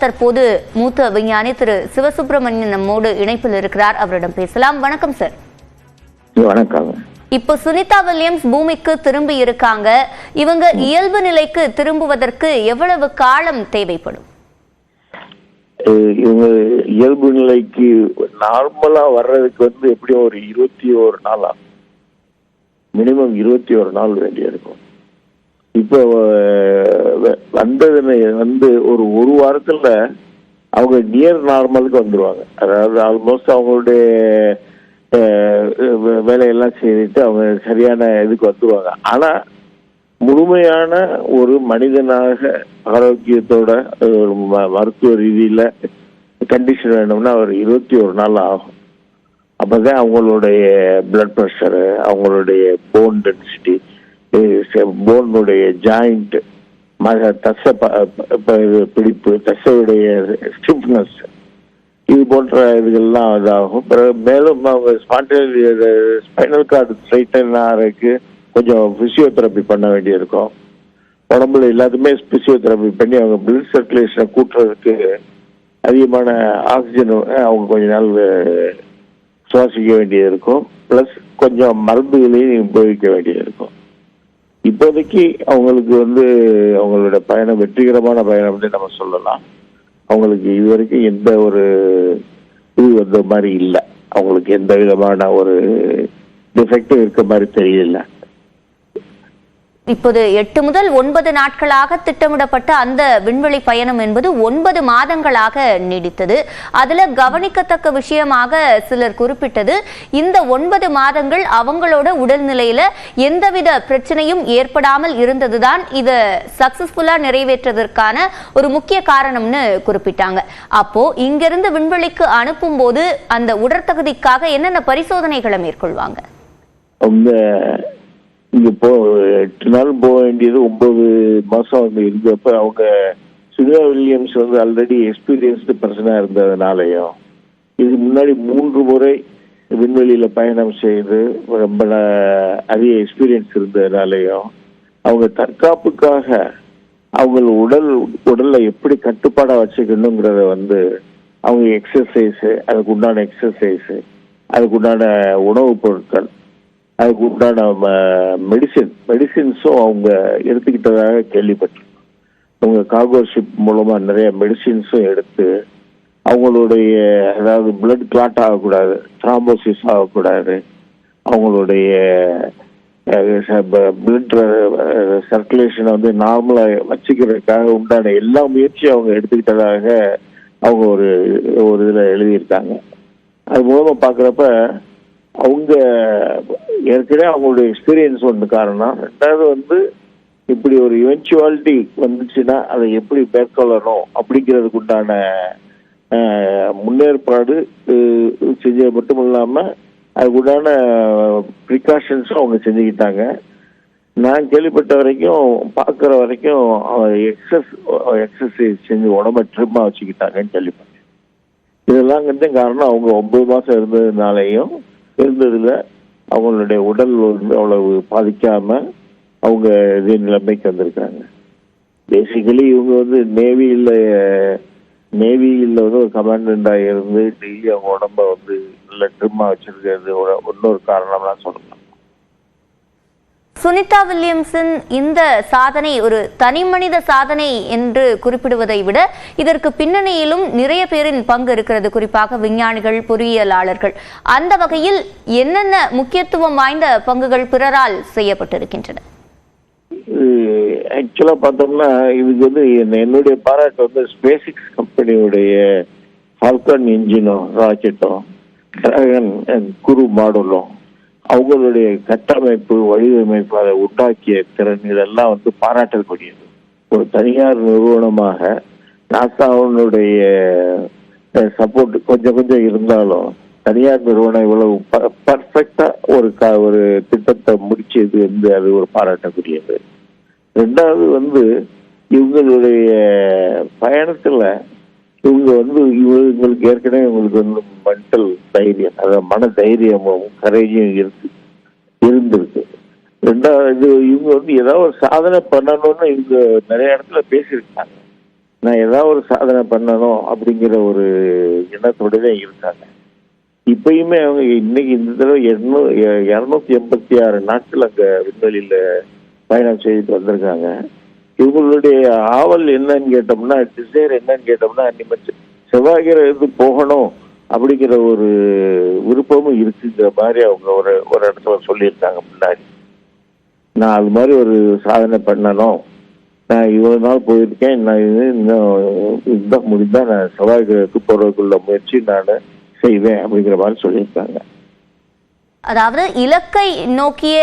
தற்போது மூத்த விஞ்ஞானி திரு சிவசுப்பிரமணியன் நம்மோடு இணைப்பில் இருக்கிறார். அவரிடம் பேசலாம். வணக்கம் சார். வணக்கம். இப்போ சுனிதா வில்லியம்ஸ் பூமிக்கு திரும்பி இருக்காங்க. இவங்க இயல்பு நிலைக்கு திரும்புவதற்கு எவ்வளவு காலம் தேவைப்படும்? இவங்க இயல்பு நிலைக்கு நார்மலா வர்றதுக்கு வந்து எப்படியும் ஒரு இருபத்தி ஒரு நாள் ஆகும். மினிமம் இருபத்தி ஒரு நாள் வேண்டி இருக்கும் இப்போ வ- வந்ததுன்னு வந்து ஒரு ஒரு வாரத்துல அவங்க நியர் நார்மலுக்கு வந்துருவாங்க. அதாவது ஆல்மோஸ்ட் அவங்களுடைய வே- வேலையெல்லாம் செய்துட்டு அவங்க சரியான இதுக்கு வந்துருவாங்க. ஆனா முழுமையான ஒரு மனிதனாக ஆரோக்கியத்தோட ஒரு ம- மருத்துவ ரீதியில கண்டிஷன் வேணும்னா ஒரு இருபத்தி ஒரு நாள் ஆகும். அப்பதான் அவங்களுடைய பிளட் ப்ரெஷரு அவங்களுடைய போன் டென்சிட்டி போனுடைய ஜாயிண்ட் மக தசை ப- பிடிப்பு தசையுடைய ஸ்டிஃப்னஸ் இது போன்ற இதுகள்லாம் இதாகும். பிறகு மேலும் அவங்க ஸ்பைனல் கார்டு ஸ்ட்ரைட்டனாருக்கு ஆகிறதுக்கு கொஞ்சம் ஃபிசியோதெரபி பண்ண வேண்டியிருக்கும். உடம்புல எல்லாத்துமே ஃபிசியோதெரபி பண்ணி அவங்க பிளட் சர்க்குலேஷனை கூட்டுறதுக்கு அதிகமான ஆக்சிஜன் அவங்க கொஞ்ச நாள் சுவாசிக்க வேண்டியது இருக்கும் ப்ளஸ் கொஞ்சம் மருந்துகளையும் உபயோகிக்க வேண்டியது இருக்கும் இப்போதைக்கு அவங்களுக்கு வந்து அவங்களோட பயணம் வெற்றிகரமான பயணம்னு நம்ம சொல்லலாம். அவங்களுக்கு இதுவரைக்கும் எந்த ஒரு இது வந்த மாதிரி இல்லை. அவங்களுக்கு எந்த விதமான ஒரு டிஃபெக்டும் இருக்க மாதிரி தெரியல. இப்போது எட்டு முதல் ஒன்பது நாட்களாக திட்டமிடப்பட்ட அந்த விண்வெளி பயணம் என்பது ஒன்பது மாதங்களாக நீடித்தது. அதுல கவனிக்கத்தக்க விஷயமாக சிலர் குறிப்பிட்டது இந்த ஒன்பது மாதங்கள் அவங்களோட உடல்நிலையில எந்தவித பிரச்சனையும் ஏற்படாமல் இருந்ததுதான் இத சக்சஸ்ஃபுல்லா நிறைவேற்றதற்கான ஒரு முக்கிய காரணம்னு குறிப்பிட்டாங்க. அப்போ இங்கிருந்து விண்வெளிக்கு அனுப்பும் போது அந்த உடற்தகுதிக்காக என்னென்ன பரிசோதனைகளை மேற்கொள்வாங்க? அவங்க இங்க போ எட்டு நாள் போக வேண்டியது ஒன்பது மாசம் அங்க இருந்தப்ப அவங்க சுனிதா வில்லியம்ஸ் வந்து ஆல்ரெடி எக்ஸ்பீரியன்ஸ்டு பர்சனாக இருந்ததுனாலையும் இது முன்னாடி மூன்று முறை விண்வெளியில் பயணம் செய்து ரொம்ப அதிக எக்ஸ்பீரியன்ஸ் இருந்ததுனாலையும் அவங்க தற்காப்புக்காக அவங்க உடல் உடலில் எப்படி கட்டுப்பாடாக வச்சுக்கணுங்கிறத வந்து அவங்க எக்ஸசைஸு அதுக்கு உண்டான எக்ஸசைஸு அதுக்கு உண்டான உணவுப் பொருட்கள் அதுக்கு உண்டான மெடிசின் மெடிசின்ஸும் அவங்க எடுத்துக்கிட்டதாக கேள்விப்பட்டிருக்கோம். அவங்க கார்கோ ஷிப் நிறைய மெடிசின்ஸும் எடுத்து அவங்களுடைய அதாவது பிளட் கிளாட் ஆகக்கூடாது த்ராம்போசிஸ் ஆகக்கூடாது அவங்களுடைய பிளட் சர்க்குலேஷனை வந்து நார்மலாக வச்சுக்கிறதுக்காக உண்டான எல்லா முயற்சியும் அவங்க எடுத்துக்கிட்டதாக அவங்க ஒரு ஒரு இதில் எழுதியிருக்காங்க. அது மூலமாக பார்க்குறப்ப அவங்க ஏற்கனவே அவங்களுடைய எக்ஸ்பீரியன்ஸ் ஒன்று காரணம். ரெண்டாவது வந்து இப்படி ஒரு இவென்ச்சுவாலிட்டி வந்துச்சுன்னா அதை எப்படி மேற்கொள்ளணும் அப்படிங்கிறதுக்கு உண்டான முன்னேற்பாடு செஞ்சது மட்டும் இல்லாமல் அதுக்குண்டான ப்ரிகாஷன்ஸும் அவங்க செஞ்சுக்கிட்டாங்க. நான் கேள்விப்பட்ட வரைக்கும் பார்க்குற வரைக்கும் எக்ஸஸ் எக்ஸசைஸ் செஞ்சு உடம்ப ட்ரிம்மாக வச்சுக்கிட்டாங்கன்னு கேள்விப்பட்டேன். இதெல்லாம் வந்து காரணம் அவங்க ஒன்பது மாதம் இருந்ததுனாலையும் இருந்ததில் அவங்களுடைய உடல் வந்து அவ்வளவு பாதிக்காம அவங்க இதே நிலைமைக்கு வந்திருக்காங்க. பேசிக்கலி இவங்க வந்து நேவியில் நேவியில் வந்து ஒரு கமாண்டண்டாக இருந்து டெய்லி அவங்க உடம்ப வந்து நல்ல ட்ரிம்மாக வச்சிருக்கிறது ஒரு இன்னொரு காரணம்னா சொல்லலாம். சுனிதா வில்லியம்ஸின் இந்த சாதனை ஒரு தனி மனித சாதனை என்று குறிப்பிடுவதை விட இதற்கு பின்னணியிலும் நிறைய பேரின் பங்கு இருக்கிறது குறிப்பாக விஞ்ஞானிகள் பொறியியலாளர்கள். அந்த வகையில் என்னென்ன முக்கியத்துவம் வாய்ந்த பங்குகள் பிறரால் செய்யப்பட்டிருக்கின்றன? ஆக்சுவலா பார்த்தோம்னா இதுக்கு வந்து என்னுடைய பாராட்டு வந்து ஸ்பேசிக்ஸ் கம்பெனியுடைய ஃபால்கன் இன்ஜினும் ராக்கெட்டும் டிராகன் குரு மாடலும் அவங்களுடைய கட்டமைப்பு வடிவமைப்பு அதை உண்டாக்கிய திறன் இதெல்லாம் வந்து பாராட்டக்கூடியது. ஒரு தனியார் நிறுவனமாக நாசாவுடைய சப்போர்ட் கொஞ்சம் கொஞ்சம் இருந்தாலும் தனியார் நிறுவனம் இவ்வளவு பர்ஃபெக்டா ஒரு க- ஒரு திட்டத்தை முடிச்சது வந்து அது ஒரு பாராட்டக்கூடியது. ரெண்டாவது வந்து இவங்களுடைய பயணத்துல இவங்க வந்து இவங்களுக்கு ஏற்கனவே இவங்களுக்கு வந்து மென்டல் தைரியம் அதாவது மன தைரியமும் கரையும் இருக்கு இருந்திருக்கு. ரெண்டாவது இவங்க வந்து ஏதாவது ஒரு சாதனை பண்ணணும்னு இவங்க நிறைய இடத்துல பேசியிருக்காங்க. நான் ஏதாவது ஒரு சாதனை பண்ணணும் அப்படிங்கிற ஒரு எண்ணத்தோட தான் இருக்காங்க. இப்பயுமே அவங்க இன்னைக்கு இந்த தடவை எண்ணூ இரநூத்தி எண்பத்தி ஆறு நாட்கள் அங்கே விண்வெளியில் பயணம் செய்துட்டு வந்திருக்காங்க. இவங்களுடைய ஆவல் என்னன்னு கேட்டோம்னா டிசைர் என்னன்னு கேட்டோம்னா நிமிஷம் செவ்வாய் கிரகத்துக்கு போகணும் அப்படிங்கிற ஒரு விருப்பமும் இருக்குங்கிற மாதிரி அவங்க ஒரு ஒரு இடத்துல சொல்லியிருக்காங்க முன்னாடி. நான் அது மாதிரி ஒரு சாதனை பண்ணணும். நான் இவ்வளோ நாள் போயிருக்கேன். நான் இது இன்னும் இதுதான் முடிந்தால் நான் செவ்வாய் கிரகத்துக்கு முயற்சி நான் செய்வேன் அப்படிங்கிற மாதிரி சொல்லியிருக்காங்க. அதாவது இலக்கை நோக்கிய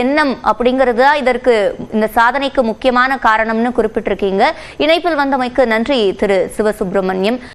எண்ணம் அப்படிங்கிறது தான் இதற்கு இந்த சாதனைக்கு முக்கியமான காரணம்னு குறிப்பிட்டிருக்கீங்க. இணைப்பில் வந்தமைக்கு நன்றி திரு சிவசுப்பிரமணியம்